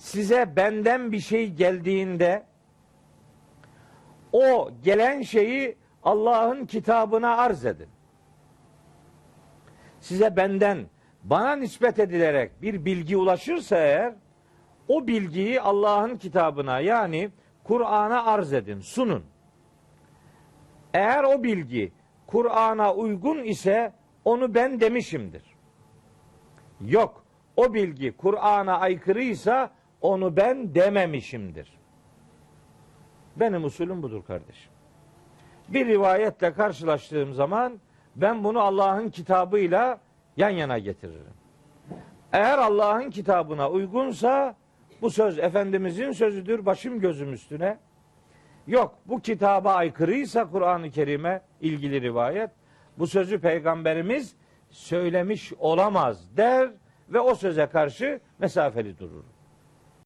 size benden bir şey geldiğinde o gelen şeyi Allah'ın kitabına arz edin. Size benden bana nispet edilerek bir bilgi ulaşırsa eğer o bilgiyi Allah'ın kitabına yani Kur'an'a arz edin, sunun. Eğer o bilgi Kur'an'a uygun ise onu ben demişimdir. Yok, o bilgi Kur'an'a aykırıysa onu ben dememişimdir. Benim usulüm budur kardeşim. Bir rivayetle karşılaştığım zaman ben bunu Allah'ın kitabıyla yan yana getiririm. Eğer Allah'ın kitabına uygunsa bu söz Efendimizin sözüdür başım gözüm üstüne. Yok bu kitaba aykırıysa Kur'an-ı Kerim'e ilgili rivayet bu sözü peygamberimiz söylemiş olamaz der ve o söze karşı mesafeli dururum.